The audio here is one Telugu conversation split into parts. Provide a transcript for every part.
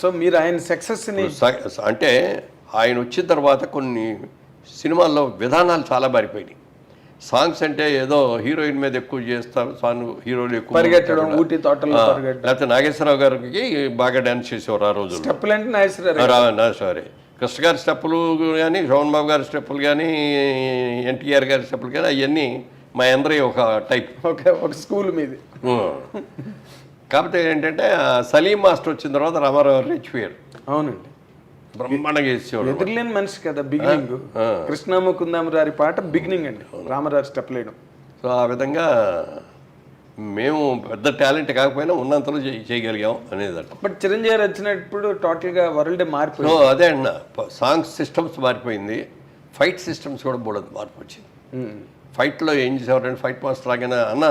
సో మీరు ఆయన సక్సెస్ని అంటే ఆయన వచ్చిన తర్వాత కొన్ని సినిమాల్లో విధానాలు చాలా మారిపోయినాయి. సాంగ్స్ అంటే ఏదో హీరోయిన్ మీద ఎక్కువ చేస్తారు సాంగ్ హీరోలు ఎక్కువ పరిగెట్టడం ఊటీ పరిగెట్టడం లేకపోతే నాగేశ్వరరావు గారికి బాగా డాన్స్ చేసేవారు ఆ రోజుల్లో. స్టెప్పులు అంటే నాగేశ్వరరావు సారీ. కృష్ణ గారి స్టెప్పులు కానీ శోభన్ బాబు గారి స్టెప్పులు కానీ ఎన్టీఆర్ గారి స్టెప్పులు కానీ అవన్నీ మా అందరి ఒక టైప్. ఒక స్కూల్ మీది. కాకపోతే ఏంటంటే సలీం మాస్టర్ వచ్చిన తర్వాత రామారావు గారు రెచ్చిపోయారు అవునండి. బ్రహ్మాండంగా చేసేవాడు ఎదురులేని మనిషి కదా బిగినింగ్ కృష్ణముకుందామరారి పాట బిగినింగ్ అండి. రామరాజు స్టెప్ లేయడం సో ఆ విధంగా మేము పెద్ద టాలెంట్ కాకపోయినా ఉన్నంతలో చేయ- చేయగలిగాం అనేది అంట బట్ చిరంజీవి వచ్చినప్పుడు టోటల్గా వరల్డ్ మారిపోయింది. అదే అన్న సాంగ్స్ సిస్టమ్స్ మారిపోయింది. ఫైట్ సిస్టమ్స్ కూడా బోడదు మార్పు వచ్చింది. ఫైట్లో ఏం చేసేవారంటే ఫైట్ మాస్టర్ లాగానే అన్న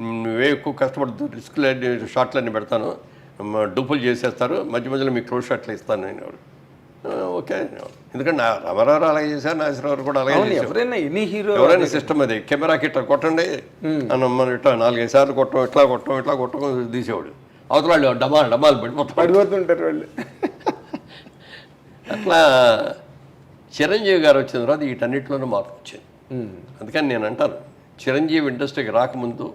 నువ్వే ఎక్కువ కష్టపడుతూ రిస్క్లు షాట్లన్నీ పెడతాను. డూపులు చేసేస్తారు. మధ్య మధ్యలో మీకు క్లోజ్ షాట్లు ఇస్తాను నేను ఓకే. ఎందుకంటే నా రామారావు అలాగే చేశారు నాగేశ్వరరావు కూడా అలాగే ఎవరైనా ఎనీ హీరో ఎవరైనా సిస్టమ్ అది. కెమెరాకి ఇట్లా కొట్టండి. అని మనం ఇట్లా నాలుగైదు సార్లు కొట్టం ఇట్లా కొట్టం ఇట్లా కొట్టం తీసేవాడు. అవతల వాళ్ళు డమాలు డమాలు పడిపోతారు. పడిపోతుంటారు వాళ్ళు. అట్లా చిరంజీవి గారు వచ్చిన తర్వాత వీటన్నిటిలోనూ మార్పు వచ్చింది. అందుకని నేను అంటాను చిరంజీవి ఇండస్ట్రీకి రాకముందు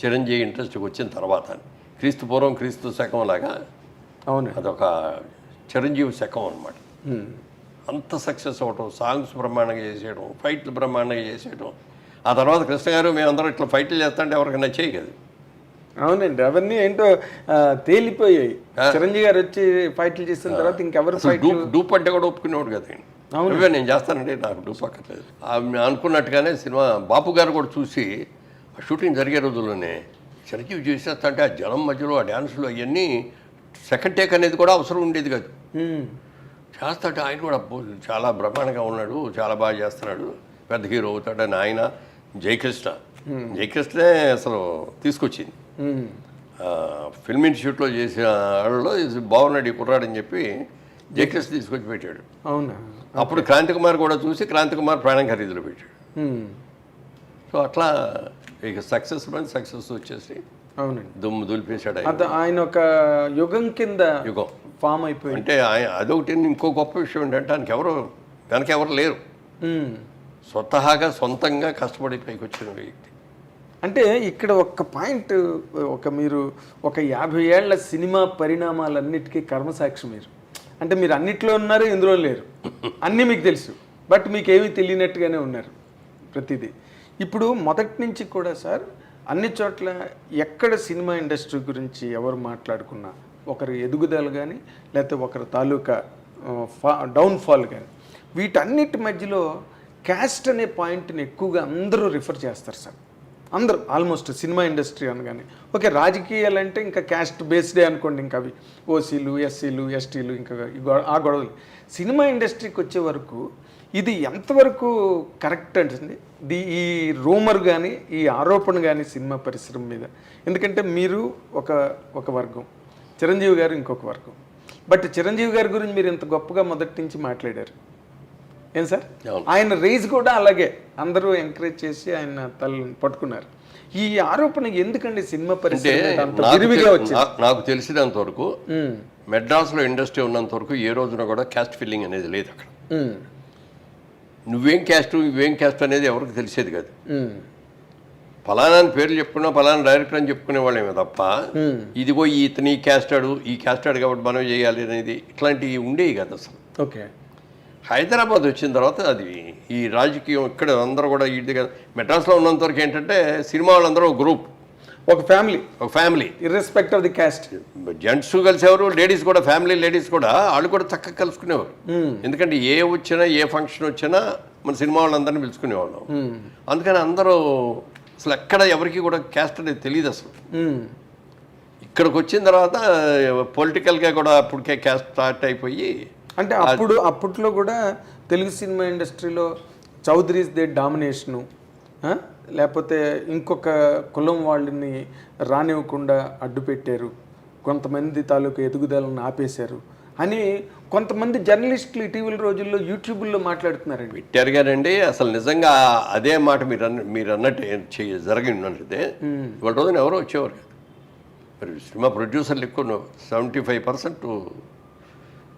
చిరంజీవి ఇండస్ట్రీకి వచ్చిన తర్వాత క్రీస్తు పూర్వం క్రీస్తు శకం లాగా అవును. అదొక చిరంజీవి శకం అనమాట. అంత సక్సెస్ అవ్వటం సాంగ్స్ బ్రహ్మాండంగా చేసేయడం ఫైట్లు బ్రహ్మాండంగా చేసేయడం ఆ తర్వాత కృష్ణ గారు మేమందరం ఇట్లా ఫైట్లు చేస్తుంటే ఎవరికి నచ్చేయి కదా అవునండి. అవన్నీ ఏంటో తేలిపోయాయి. చిరంజీవి గారు వచ్చి ఫైట్లు చేసిన తర్వాత ఇంకెవరు డూప్ అంటే కూడా ఒప్పుకునేవాడు కదా. నువ్వే నేను చేస్తానండి నాకు డూప్ అక్కర్లేదు. అనుకున్నట్టుగానే సినిమా బాపు గారు కూడా చూసి ఆ షూటింగ్ జరిగే రోజుల్లోనే చిరంజీవి చేసేస్తంటే ఆ జనం మధ్యలో ఆ డ్యాన్సులు అవన్నీ సెకండ్ టేక్ అనేది కూడా అవసరం ఉండేది కాదు. చేస్తాడు. ఆయన కూడా చాలా బ్రహ్మాండంగా ఉన్నాడు చాలా బాగా చేస్తున్నాడు. పెద్ద హీరో అవుతాడని ఆయన జయకృష్ణ. జయకృష్ణే అసలు తీసుకొచ్చింది. ఫిల్మ్ ఇన్స్టిట్యూట్లో చేసిన వాళ్ళలో బాగున్నాడు ఈ కుర్రాడని చెప్పి జయకృష్ణ తీసుకొచ్చి పెట్టాడు. అవునా? అప్పుడు క్రాంతి కుమార్ కూడా చూసి క్రాంతి కుమార్ ప్రాణం ఖరీదులో పెట్టాడు. సో అట్లా ఇక సక్సెస్ మంది సక్సెస్ వచ్చేసి అవునండి. దుమ్ము దులిపేశాడు ఆయన. ఆయన ఒక యుగం కింద యుగం. ఫామ్ అయిపోయింది అంటే ఆయన అదొకటి ఇంకో గొప్ప విషయం ఏంటంటే ఆయనకి ఎవరు వెనక ఎవరు లేరు. స్వతహాగా సొంతంగా కష్టపడి పైకి వచ్చిన వ్యక్తి. అంటే ఇక్కడ ఒక్క పాయింట్ ఒక మీరు ఒక యాభై ఏళ్ళ సినిమా పరిణామాలన్నిటికీ కర్మసాక్షి మీరు. అంటే మీరు అన్నిట్లో ఉన్నారు ఇందులో లేరు. అన్నీ మీకు తెలుసు. బట్ మీకు ఏమీ తెలియనట్టుగానే ఉన్నారు ప్రతిదీ. ఇప్పుడు మొదటి నుంచి కూడా సార్ అన్ని చోట్ల ఎక్కడ సినిమా ఇండస్ట్రీ గురించి ఎవరు మాట్లాడుకున్నా ఒకరి ఎదుగుదల కానీ లేకపోతే ఒకరి తాలూకా ఫా డౌన్ఫాల్ కానీ వీటన్నిటి మధ్యలో క్యాస్ట్ అనే పాయింట్ని ఎక్కువగా అందరూ రిఫర్ చేస్తారు సార్. అందరూ ఆల్మోస్ట్ సినిమా ఇండస్ట్రీ అనగానే. ఓకే రాజకీయాలు అంటే ఇంకా క్యాస్ట్ బేస్డే అనుకోండి ఇంకా అవి. ఓసీలు ఎస్సీలు ఎస్టీలు ఇంకా ఆ గొడవలు. సినిమా ఇండస్ట్రీకి వచ్చే వరకు ఇది ఎంతవరకు కరెక్ట్ అంటుంది? ది ఈ రూమర్ కానీ ఈ ఆరోపణ కానీ సినిమా పరిశ్రమ మీద. ఎందుకంటే మీరు ఒక ఒక వర్గం. చిరంజీవి గారు ఇంకొక వర్గం. బట్ చిరంజీవి గారి గురించి మీరు ఇంత గొప్పగా మొదటి నుంచి మాట్లాడారు. ఏం సార్. ఆయన రేజ్ కూడా అలాగే. అందరూ ఎంకరేజ్ చేసి ఆయన తలని పట్టుకున్నారు. ఈ ఆరోపణ ఎందుకండి సినిమా అంత నాకు తెలిసినంత వరకు మెడ్రాస్లో ఇండస్ట్రీ ఉన్నంత వరకు ఏ రోజున కూడా క్యాస్ట్ ఫీలింగ్ అనేది లేదు అక్కడ. నువ్వేం క్యాస్ట్ నువ్వేం క్యాస్ట్ అనేది ఎవరికి తెలిసేది కాదు. ఫలానా అని పేర్లు చెప్పుకున్నా ఫలానా డైరెక్టర్ అని చెప్పుకునే వాళ్ళేమే తప్ప. ఇదిగో ఈ ఇతని క్యాస్టాడు ఈ క్యాస్టాడు కాబట్టి మనం చేయాలి అనేది ఇట్లాంటివి ఉండేవి కదా అసలు. ఓకే. హైదరాబాద్ వచ్చిన తర్వాత అది ఈ రాజకీయం ఇక్కడ అందరూ కూడా ఇది కదా. మెడ్రాస్లో ఉన్నంత వరకు ఏంటంటే సినిమా వాళ్ళందరూ ఒక గ్రూప్ ఒక ఫ్యామిలీ. ఒక family. Irrespect of the caste gents కలిసేవారు ladies కూడా ఫ్యామిలీ లేడీస్ కూడా వాళ్ళు కూడా చక్కగా కలుసుకునేవారు. ఎందుకంటే ఏ వచ్చినా ఏ ఫంక్షన్ వచ్చినా మన సినిమా వాళ్ళందరినీ పిలుచుకునేవాళ్ళం. అందుకని అందరూ అసలు ఎక్కడ ఎవరికి కూడా క్యాస్ట్ అనేది తెలియదు అసలు. ఇక్కడికి వచ్చిన తర్వాత పొలిటికల్గా కూడా అప్పటికే క్యాస్ట్ స్టార్ట్ అయిపోయి అంటే అప్పుడు అప్పట్లో కూడా తెలుగు సినిమా ఇండస్ట్రీలో చౌదరీస్ దే డామినేషను? లేకపోతే ఇంకొక కులం వాళ్ళని రానివ్వకుండా అడ్డు పెట్టారు కొంతమంది తాలూకు ఎదుగుదలను ఆపేశారు అని కొంతమంది జర్నలిస్టులు ఇటీవల రోజుల్లో యూట్యూబ్లో మాట్లాడుతున్నారండి. పెట్టారు గారండి అసలు నిజంగా అదే మాట మీరు అన్న మీరు అన్నట్టు జరిగి ఉన్నట్లయితే ఇవాళ రోజున ఎవరో వచ్చేవారు మరి సినిమా ప్రొడ్యూసర్లు ఎక్కువ seventy five percent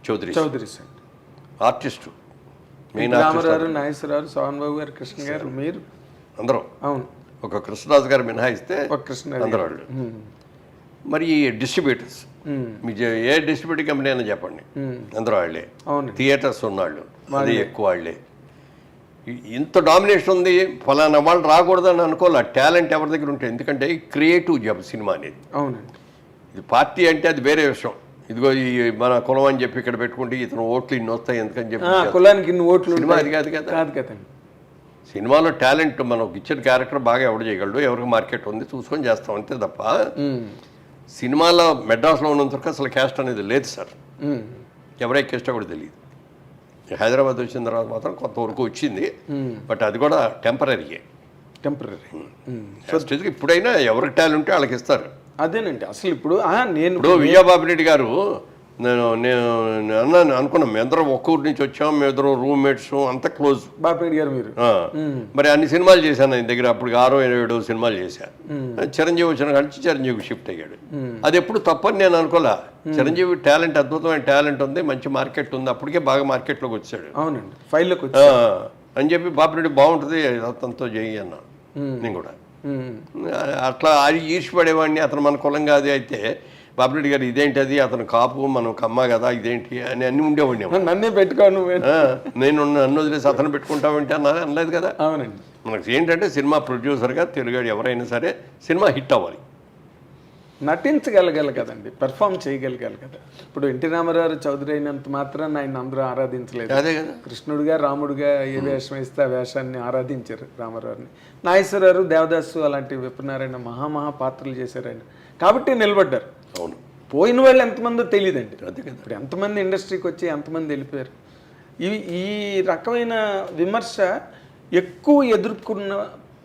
Chowdary Chowdary sir. Artist. Rama Rao Nageswara Rao Sohan Babu garu Krishna garu మీరు? అందరూ. అవును. ఒక కృష్ణరాజు గారు మినహాయిస్తే ఒక కృష్ణ అందరూ వాళ్ళు. మరి డిస్ట్రిబ్యూటర్స్ మీ ఏ డిస్ట్రిబ్యూటర్ కంపెనీ అయినా చెప్పండి. అందరూ వాళ్ళే. అవును. థియేటర్స్ ఉన్నాళ్ళు అది ఎక్కువ వాళ్ళే. ఇంత డామినేషన్ ఉంది ఫలానా వాళ్ళు రాకూడదని అనుకోవాలి? టాలెంట్ ఎవరి దగ్గర ఉంటే ఎందుకంటే క్రియేటివ్ జాబ్ సినిమా అనేది. అవునండి ఇది పార్టీ అంటే అది వేరే విషయం. ఇదిగో ఈ మన కులం అని చెప్పి ఇక్కడ పెట్టుకుంటే ఇతను ఓట్లు ఇన్ని వస్తాయి ఎందుకని చెప్పి కులానికి ఇన్ని ఓట్లు. అది కాదు కదా. కాదు కదండి. సినిమాలో టాలెంట్ మనకు ఇచ్చిన క్యారెక్టర్ బాగా ఎవడు చేయగలడు? ఎవరికి మార్కెట్ ఉంది? చూసుకొని చేస్తాం అంతే తప్ప సినిమాలో మెడ్రాస్లో ఉన్నంత వరకు అసలు క్యాస్ట్ అనేది లేదు సార్. ఎవరే క్యాస్టో కూడా తెలియదు హైదరాబాద్ వచ్చిన తర్వాత మాత్రం కొంతవరకు వచ్చింది. బట్ అది కూడా టెంపరీయే టెంపరీ. ఫస్ట్ ఇప్పుడైనా ఎవరికి టాలెంట్ వాళ్ళకి ఇస్తారు. అదేనండి. అసలు ఇప్పుడు నేను ఇప్పుడు విజయబాబు రెడ్డి గారు నేను నేను నేను అన్నాను అనుకున్నాం. మేము ఇద్దరం ఒక్క ఊరి నుంచి వచ్చాం. మేము ఇద్దరం రూమ్మేట్స్ అంత క్లోజ్ బాపిరెడ్డి గారు మీరు. మరి అన్ని సినిమాలు చేశాను ఆయన దగ్గర. అప్పుడు ఆరో ఏడు సినిమాలు చేశాను చిరంజీవి వచ్చిన నుంచి చిరంజీవి షిఫ్ట్ అయ్యాడు. అది ఎప్పుడు తప్పని నేను అనుకోలే. చిరంజీవి టాలెంట్ అద్భుతమైన టాలెంట్ ఉంది. మంచి మార్కెట్ ఉంది. అప్పటికే బాగా మార్కెట్లోకి వచ్చాడు. అవునండి. ఫైల్లోకి అని చెప్పి బాపిరెడ్డి బాగుంటుంది అతనితో చేయి అన్నా. నేను కూడా. అట్లా అది ఈర్చిపడేవాడిని అతను మన కులం కాదు అయితే బాపిరెడ్డి గారు ఇదేంటి అది అతను కాపు మనం కమ్మ కదా ఇదేంటి? అని అన్ని ఉండేవాడిని నన్నే పెట్టుకో నువ్వు. ఆ, నేను నన్ను వదిలేసి అతను పెట్టుకుంటామంటే అన్నా అనలేదు కదా? అవునండి. మనకు ఏంటంటే సినిమా ప్రొడ్యూసర్గా తెలుగాడు ఎవరైనా సరే సినిమా హిట్ అవ్వాలి. నటించగలగాలి కదండి పెర్ఫామ్ చేయగలగాలి కదా. ఇప్పుడు ఎన్టీ రామారావు చౌదరి అయినంత మాత్రాన్ని ఆయన అందరూ ఆరాధించలేదు. అదే కదా. కృష్ణుడిగా రాముడిగా ఏ వేషం వేస్తే ఆ వేషాన్ని ఆరాధించారు రామారావుని. నాగేశ్వరరావు దేవదాసు అలాంటి విప్రనారాయణ మహామహా పాత్రలు చేశారు ఆయన. కాబట్టి నిలబడ్డారు. పోయిన వాళ్ళు ఎంతమందో తెలియదండి అదే కదా. ఇప్పుడు ఎంతమంది ఇండస్ట్రీకి వచ్చి ఎంతమంది వెళ్ళిపోయారు? ఈ ఈ రకమైన విమర్శ ఎక్కువ ఎదుర్కొన్న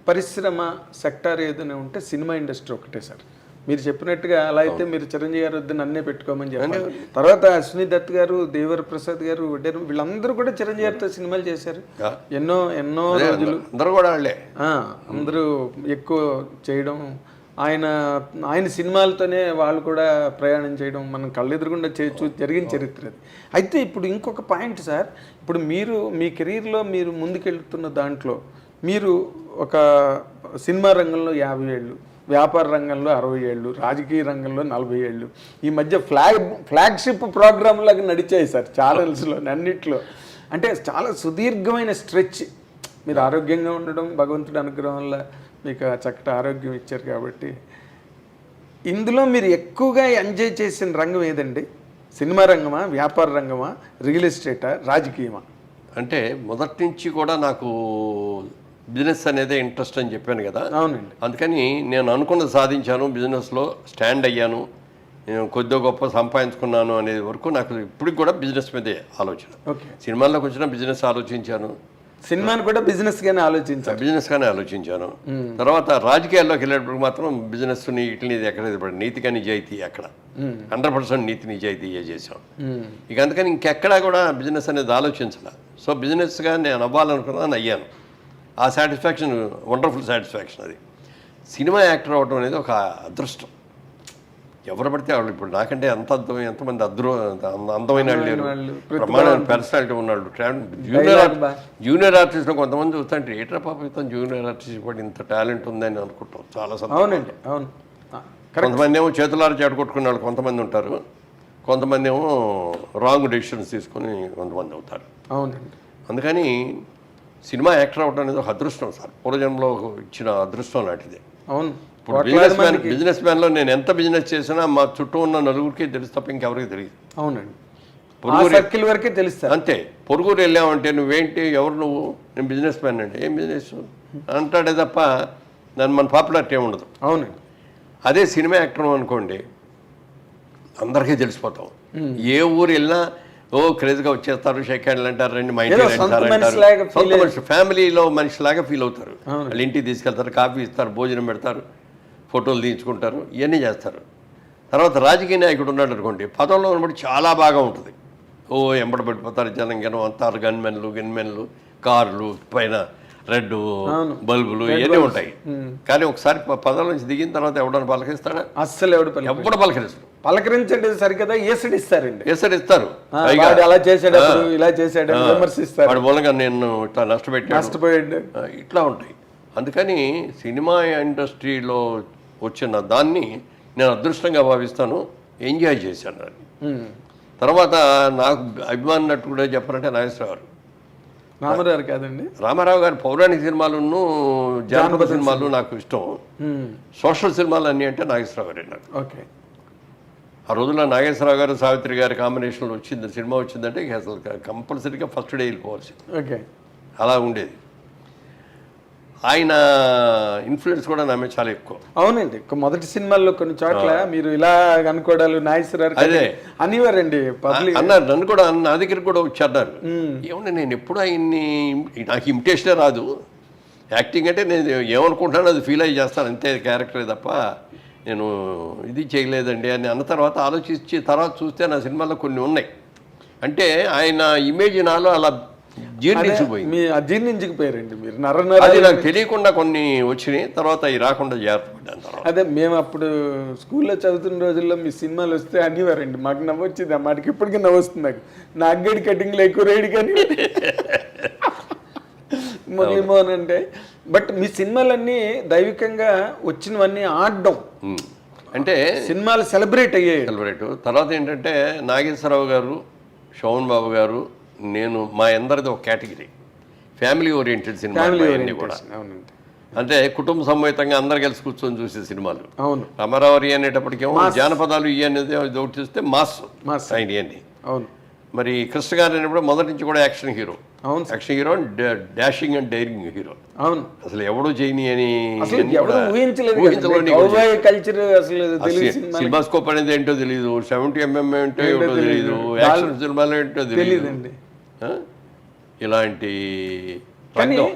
పరిశ్రమ సెక్టార్ ఏదైనా ఉంటే సినిమా ఇండస్ట్రీ ఒకటే సార్. మీరు చెప్పినట్టుగా అలా అయితే మీరు చిరంజీవి గారు వద్ద నన్నే పెట్టుకోమని చెప్పారు తర్వాత అశ్విని దత్ గారు దేవర ప్రసాద్ గారు వడ్డేరు వీళ్ళందరూ కూడా చిరంజీవి గారితో సినిమాలు చేశారు. ఎన్నో ఎన్నో రోజులు. అందరూ కూడా వాళ్ళే. అందరూ ఎక్కువ చేయడం ఆయన ఆయన సినిమాలతోనే వాళ్ళు కూడా ప్రయాణం చేయడం మనం కళ్ళెదురుగుండా చే చూ జరిగిన చరిత్ర అది. అయితే ఇప్పుడు ఇంకొక పాయింట్ సార్ ఇప్పుడు మీరు మీ కెరీర్లో మీరు ముందుకెళ్తున్న దాంట్లో మీరు ఒక సినిమా రంగంలో యాభై ఏళ్ళు వ్యాపార రంగంలో అరవై ఏళ్ళు రాజకీయ రంగంలో నలభై ఏళ్ళు ఈ మధ్య ఫ్లాగ్ ఫ్లాగ్షిప్ ప్రోగ్రామ్ లాగా నడిచాయి సార్ ఛానల్స్లో అన్నిట్లో. అంటే చాలా సుదీర్ఘమైన స్ట్రెచ్. మీరు ఆరోగ్యంగా ఉండడం భగవంతుడి అనుగ్రహం వల్ల మీకు చక్కటి ఆరోగ్యం ఇచ్చారు కాబట్టి. ఇందులో మీరు ఎక్కువగా ఎంజాయ్ చేసిన రంగం ఏదండి? సినిమా రంగమా? వ్యాపార రంగమా? రియల్ ఎస్టేటా? రాజకీయమా? అంటే మొదటి నుంచి కూడా నాకు బిజినెస్ అనేదే ఇంట్రెస్ట్ అని చెప్పాను కదా. అవునండి. అందుకని నేను అనుకున్నది సాధించాను బిజినెస్లో స్టాండ్ అయ్యాను నేను కొద్దిగా గొప్ప సంపాదించుకున్నాను అనేది వరకు నాకు ఇప్పటికి కూడా బిజినెస్ మీదే ఆలోచన. ఓకే. సినిమాల్లోకి వచ్చిన బిజినెస్ ఆలోచించాను. సినిమాని కూడా బిజినెస్గానే ఆలోచించారు బిజినెస్గానే ఆలోచించాను. తర్వాత రాజకీయాల్లోకి వెళ్ళేటప్పుడు మాత్రం బిజినెస్ని ఇట్లని ఎక్కడ ఇప్పుడు నీతిగా నిజాయితీ అక్కడ హండ్రెడ్ పర్సెంట్ నీతి నిజాయితీ చేసాం. ఇక అందుకని ఇంకెక్కడా కూడా బిజినెస్ అనేది ఆలోచించాల. సో బిజినెస్గా నేను అవ్వాలనుకున్నాను అయ్యాను. ఆ సాటిస్ఫాక్షన్ వండర్ఫుల్ సాటిస్ఫాక్షన్ అది. సినిమా యాక్టర్ అవ్వడం అనేది ఒక అదృష్టం. ఎవరు పడితే వాళ్ళు ఇప్పుడు నాకంటే ఎంత అర్థం ఎంతమంది అదృ అంద- అందమైన వాళ్ళు లేరు. ప్రమాణమైన పర్సనాలిటీ ఉన్నాళ్ళు జూనియర్ జూనియర్ ఆర్టిస్ట్లో కొంతమంది చూస్తుంటే ఏట్రా పాప ఇతను జూనియర్ ఆర్టిస్ట్ కూడా ఇంత టాలెంట్ ఉందని అనుకుంటాం. చాలా అవునండి అవును. కొంతమంది ఏమో చేతులారు చెడగొట్టుకునే వాళ్ళు కొంతమంది ఉంటారు. కొంతమంది ఏమో రాంగ్ డెసిషన్స్ తీసుకుని కొంతమంది అవుతారు. అవునండి. అందుకని సినిమా యాక్టర్ అవడం అనేది ఒక అదృష్టం సార్. పూర్వజన్మలో ఇచ్చిన అదృష్టం లాంటిది. అవును. ఇప్పుడు బిజినెస్ మ్యాన్ బిజినెస్ మ్యాన్లో నేను ఎంత బిజినెస్ చేసినా మా చుట్టూ ఉన్న నలుగురికి తెలుసు తప్ప ఇంకెవరికి తెలియదు. అవునండి. సర్కిల్ వరకే తెలుస్తారు. అంతే. పొరుగురు వెళ్ళామంటే నువ్వేంటి? ఎవరు నువ్వు? నేను బిజినెస్ మ్యాన్ అంటే ఏం బిజినెస్? అంటాడే తప్ప దాని మన పాపులారిటీ ఉండదు. అవునండి. అదే సినిమా యాక్టర్ అనుకోండి అందరికీ తెలిసిపోతాం. ఏ ఊరు వెళ్ళినా ఓ క్రేజ్గా వచ్చేస్తారు షేక్ హ్యాండ్లు అంటారు రండి మా అంటారు. సొంత మనిషి ఫ్యామిలీలో మనిషిలాగా ఫీల్ అవుతారు. వాళ్ళు ఇంటికి తీసుకెళ్తారు కాఫీ ఇస్తారు భోజనం పెడతారు. ఫోటోలు తీయించుకుంటారు ఇవన్నీ చేస్తారు. తర్వాత రాజకీయ నాయకుడు ఉన్నాడు అనుకోండి పదంలో ఉన్నప్పుడు చాలా బాగా ఉంటుంది. ఓ ఎంబడ పడిపోతారు జనం జనం అంతారు గన్మెన్లు గిన్మెన్లు కార్లు పైన రెడ్ బల్బులు ఇవన్నీ ఉంటాయి. కానీ ఒకసారి ప- పదాల నుంచి దిగిన తర్వాత ఎవడన్నా పలకరిస్తాడా? అస్సలు ఎవడు ఎవడు పలకరిస్తాడు? పలకరించండి సరికదా ఏసుడు ఇస్తారండి. ఎసరు ఇస్తారు అలా అప్పుడు ఇలా అని విమర్శిస్తారు. వాడి మూలంగా నేను ఇట్లా నష్టపెట్టాను నష్టపోయాడు. ఇట్లా ఉంటాయి. అందుకని సినిమా ఇండస్ట్రీలో వచ్చిన దాన్ని నేను అదృష్టంగా భావిస్తాను. ఎంజాయ్ చేశాను దాన్ని. ఉమ్. తర్వాత నాకు అభిమానం నట్టు కూడా చెప్పాలంటే నాగేశ్వరరావు గారు. రామారావు కాదండి? రామారావు గారి పౌరాణిక సినిమాలను జానపద సినిమాలు నాకు ఇష్టం. సోషల్ సినిమాలు అన్నీ అంటే నాగేశ్వరరావు గారే నాకు. ఓకే. ఆ రోజుల్లో నాగేశ్వరరావు గారు సావిత్రి గారి కాంబినేషన్లో వచ్చింది సినిమా వచ్చిందంటే అసలు కంపల్సరీగా ఫస్ట్ డే వెళ్ళిపోవాల్సింది. ఓకే. అలా ఉండేది. ఆయన ఇన్ఫ్లుయెన్స్ కూడా నా మీద చాలా ఎక్కువ. అవునండి. మొదటి సినిమాల్లో కొన్ని చోట్ల మీరు ఇలా అనుకోవడాలు నాగేశ్వరరావు అదే. అనేవారండి అన్నారు. నన్ను కూడా నా దగ్గరికి కూడా వచ్చి అన్నారు. ఏమన్నా నేను ఎప్పుడు ఆయన్ని నాకు ఇమిటేషనే రాదు. యాక్టింగ్ అంటే నేను ఏమనుకుంటానో అది ఫీల్ అయ్యి చేస్తాను. అంతే క్యారెక్టరే తప్ప నేను ఇది చేయలేదండి అని అన్న తర్వాత ఆలోచించి తర్వాత చూస్తే నా సినిమాలో కొన్ని ఉన్నాయి. అంటే ఆయన ఇమేజ్ నాలో అలా జీర్ణించిపోయింది మీ అజీర్ణించుకుపోయారండి మీరు. నర అది నాకు తెలియకుండా కొన్ని వచ్చినాయి తర్వాత అవి రాకుండా జాగ్రత్త అదే మేము అప్పుడు స్కూల్లో చదువుతున్న రోజుల్లో మీ సినిమాలు వస్తే అనేవారండి. మాకు నవ్వు వచ్చింది మాటకి ఇప్పటికీ నవ్వు వస్తుంది నాకు. నా అగ్గడి కటింగ్లో ఎక్కువ రేడు కానీ అంటే బట్ మీ సినిమాలన్నీ దైవికంగా వచ్చినవన్నీ ఆడడం. అంటే సినిమాలు సెలబ్రేట్ అయ్యాయి. సెలబ్రేట్. తర్వాత ఏంటంటే నాగేశ్వరరావు గారు శోభన్ బాబు గారు నేను మా అందరిది ఒక కేటగిరీ. ఫ్యామిలీ ఓరియంటెడ్ అన్నీ కూడా. అంటే కుటుంబ సమేతంగా అందరు కలిసి కూర్చొని చూసే సినిమాలు. అవును. రామారావు అనేటప్పటికేమో జానపదాలు ఇవి అనేది ఒకటి చూస్తే మాస్ మాస్. ఆయన ఇవన్నీ. అవును. మరి కృష్ణ గారు అనేప్పుడు మొదటి నుంచి కూడా యాక్షన్ హీరో. అవును. Action hero dashing and daring hero. అవును. అసలు ఎవడు చేయని అని సినిమా సినిమాస్కోప్ అనేది ఏంటో తెలియదు సెవెంటీ ఎంఎం ఏంటో ఏంటో తెలియదు యాక్షన్ సినిమాలు ఏంటో తెలియదు? ఇలాంటి రంగం